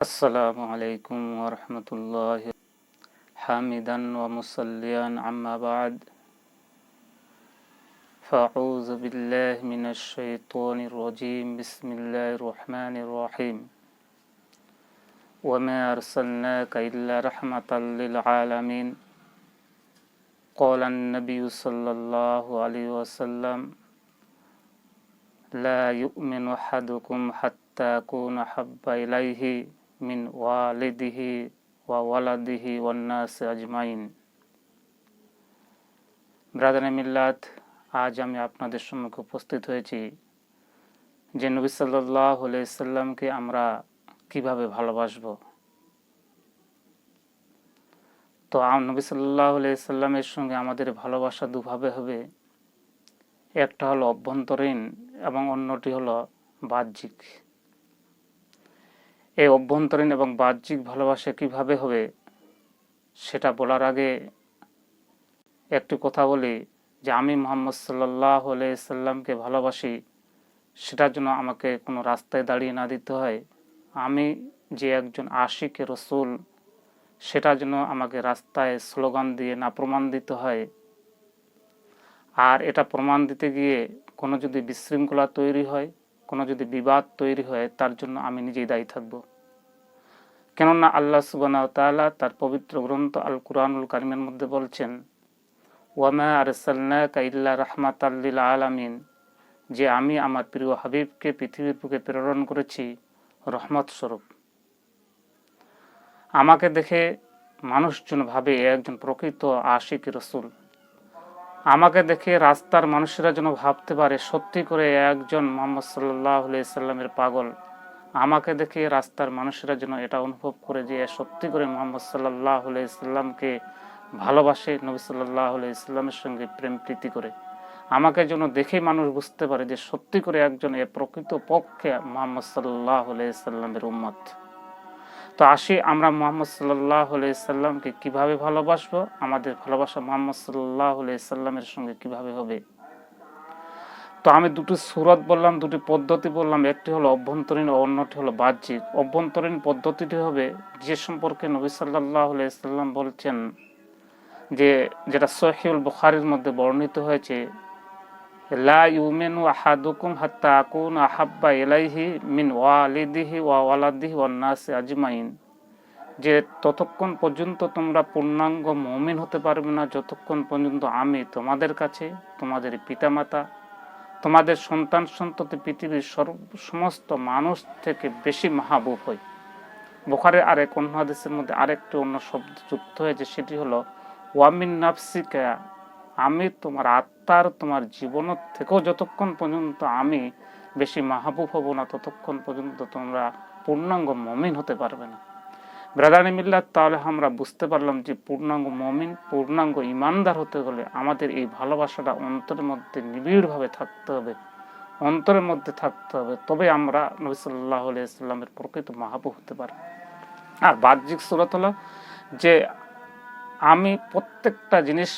السلام عليكم ورحمة الله. حامدا ومصليا عما بعد. فأعوذ بالله من الشيطان الرجيم. بسم الله الرحمن الرحيم. وما أرسلناك إلا رحمة للعالمين. قال النبي صلى الله عليه وسلم لا يؤمن أحدكم حتى أكون حب إليه. মিন ওয়ালিদিহি ওয়া ওয়ালাদিহি ওয়ান্নাস আজমাইন। ব্রাদার মিল্লাত, আজ আমি আপনাদের সম্মুখে উপস্থিত হয়েছি যে নবী সাল্লাহ সাল্লামকে আমরা কীভাবে ভালোবাসব। তো নবী সাল্লাহ সাল্লামের সঙ্গে আমাদের ভালোবাসা দুভাবে হবে। একটা হলো অভ্যন্তরীণ এবং অন্যটি হলো বাহ্যিক। এই অভ্যন্তরীণ এবং বাহ্যিক ভালোবাসা কীভাবে হবে, সেটা বলার আগে একটি কথা বলি যে আমি মোহাম্মদ সাল্লাহ সাল্লামকে ভালোবাসি, সেটার জন্য আমাকে কোনো রাস্তায় দাঁড়িয়ে না দিতে হয়। আমি যে একজন আশিকে রসুল, সেটার জন্য আমাকে রাস্তায় স্লোগান দিয়ে না প্রমাণ দিতে হয়। আর এটা প্রমাণ দিতে গিয়ে কোনো যদি বিশৃঙ্খলা তৈরি হয় কোনো যদি বিবাদ তৈরি হয়, তার জন্য আমি নিজেই দায়ী থাকব। কেননা আল্লাহ সুবানা তালা তার পবিত্র গ্রন্থ আল কুরআনুল কারিমের মধ্যে বলছেন, ওয়ামা আরসাল্লাকা ইল্লা রাহমাত আল্লিল আলামিন। যে আমি আমার প্রিয় হাবিবকে পৃথিবীর বুকে প্রেরণ করেছি, রহমত স্বরূপ। আমাকে দেখে মানুষজন ভাবে একজন প্রকৃত আশিক রসুল। আমাকে দেখে রাস্তার মানুষেরা যেন ভাবতে পারে, সত্যি করে একজন মোহাম্মদ সাল্লাহ সাল্লামের পাগল। আমাকে দেখে রাস্তার মানুষেরা যেন এটা অনুভব করে যে সত্যি করে মোহাম্মদ সাল্লাহ সাল্লামকে ভালোবাসে, নবী সাল্লাহ ইসলামের সঙ্গে প্রেম প্রীতি করে। আমাকে যেন দেখে মানুষ বুঝতে পারে যে সত্যি করে একজন এ প্রকৃত পক্ষে মোহাম্মদ সাল্লাহ সাল্লামের উম্মত। তো আসি আমরা মোহাম্মদ সাল্লাহ সাল্লামকে কীভাবে ভালোবাসবো? আমাদের ভালোবাসা মোহাম্মদ সাল্লাহ সাল্লামের সঙ্গে কীভাবে হবে? তো আমি দুটি সুরত বললাম, দুটি পদ্ধতি বললাম, একটি হলো অভ্যন্তরীণ ও অন্যটি হলো বাহ্যিক। অভ্যন্তরীণ পদ্ধতিটি হবে যে সম্পর্কে নবী সাল্লাহ সাল্লাম বলছেন যে, যেটা সহিউল বুখারির মধ্যে বর্ণিত হয়েছে লা ইউমেনু আহাদুকুম হাত্তা আকুন আহাব্বা এলাইহি মিন ওয়ালিদিহি ওয়া ওয়ালাদিহি ওয়ান্নাস আজমাইন যে ততক্ষণ পর্যন্ত তোমরা পূর্ণাঙ্গ মমিন হতে পারবে না, যতক্ষণ পর্যন্ত আমি তোমাদের কাছে, তোমাদের পিতামাতা, তোমাদের সন্তান সন্ততি পৃথিবীর সর্ব সমস্ত মানুষ থেকে বেশি মাহবুব হই। বোখারের আরেক অন্য হাদিসের মধ্যে আরেকটি অন্য শব্দ যুক্ত হয়েছে, সেটি হলো ওয়ামিন নাফসিকা আমি তোমার আত্মার, তোমার জীবন থেকেও যতক্ষণ পর্যন্ত আমি বেশি মাহবুব হব না, ততক্ষণ পর্যন্ত তোমরা পূর্ণাঙ্গ মমিন হতে পারবে না। ব্রাদানি মিল্লাত, তাহলে আমরা বুঝতে পারলাম যে পূর্ণাঙ্গ মমিন, পূর্ণাঙ্গ ইমানদার হতে হলে আমাদের এই ভালোবাসাটা অন্তরের মধ্যে নিবিড়ভাবে থাকতে হবে, অন্তরের মধ্যে থাকতে হবে। তবে আমরা নবী সাল্লাহ ইসলামের প্রকৃত মাহবুব হতে পারি আর বাহ্যিক সুরত হলো যে আমি প্রত্যেকটা জিনিস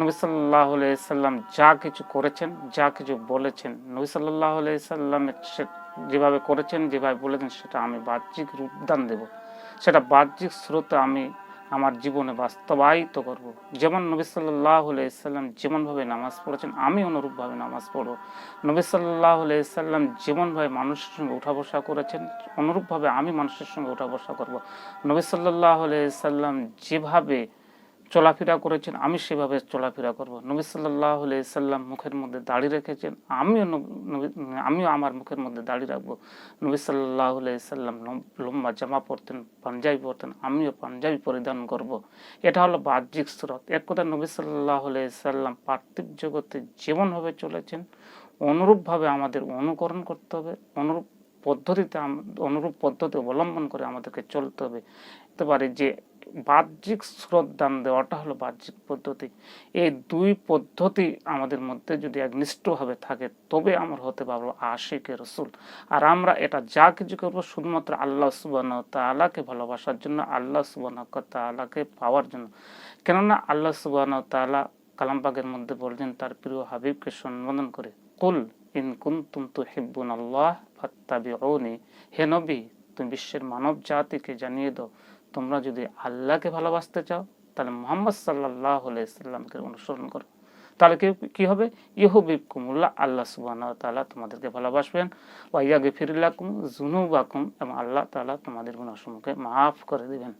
নবী সাল্লাম যা কিছু করেছেন, যা কিছু বলেছেন, নবী সাল্লাহ সাল্লামের যেভাবে করেছেন, যেভাবে বলেছেন, সেটা আমি বাহ্যিক রূপদান দেব। সেটা বাহ্যিক স্রোতে আমি আমার জীবনে বাস্তবায়িত করব। যেমন নবী সাল্লাহ সাল্লাম যেমনভাবে নামাজ পড়েছেন, আমি অনুরূপভাবে নামাজ পড়ব। নবী সাল্লাহ সাল্লাম যেমনভাবে মানুষের সঙ্গে উঠা বসা করেছেন, অনুরূপভাবে আমি মানুষের সঙ্গে উঠা বসা করব। নবী সাল্লাহ সাল্লাম যেভাবে চলাফেরা করেছেন, আমি সেভাবে চলাফেরা করব। নবী সাল্লাহ সাল্লাম মুখের মধ্যে দাড়ি রেখেছেন, আমিও আমিও আমার মুখের মধ্যে দাড়ি রাখব। নবী সাল্লাহ সাল্লাম লম্বা জামা পরতেন, পাঞ্জাবি পরতেন, আমিও পাঞ্জাবি পরিধান করব। এটা হলো বাহ্যিক স্রোত। এক কথা নবী সাল্লাহ সাল্লাম পার্থিব জগতে যেমনভাবে চলেছেন, অনুরূপভাবে আমাদের অনুকরণ করতে হবে, অনুরূপ পদ্ধতিতে অনুরূপ পদ্ধতি অবলম্বন করে আমাদেরকে চলতে হবে। হতে পারে যে বাহ্যিক শ্রদ্ধান দেওয়াটা হলো বাহ্যিক পদ্ধতি। এই দুই পদ্ধতি আমাদের মধ্যে যদি একনিষ্ঠভাবে থাকে, তবে আমরা হতে পারব আশিকে রসুল। আর আমরা এটা যা কিছু করব শুধুমাত্র আল্লাহ সুবান তালাকে ভালোবাসার জন্য, আল্লাহ সুবান তালাকে পাওয়ার জন্য। কেননা আল্লাহ সুবান তালা কালামবাগের মধ্যে বলছেন, তার প্রিয় হাবিবকে সম্বোধন করে, কুল ইন কুন্তুম তো হিব্বুন আল্লাহ ফাত্তাবি হে নবী, তুমি বিশ্বের মানব জাতিকে জানিয়ে দাও তোমরা যদি আল্লাহকে ভালোবাসতে চাও, তাহলে মোহাম্মদ সাল্লাহ সাল্লামকে অনুসরণ করো। তাহলে কি কি হবে? ইহবিব কুমুল্লাহ আল্লাহ সুবাহ তালা তোমাদেরকে ভালোবাসবেন। ওয়াইয়া গেফিরুল্লাকুম জুনুবাকুম এবং আল্লাহ তালা তোমাদের গুণাসমূহকে মাফ করে দিবেন।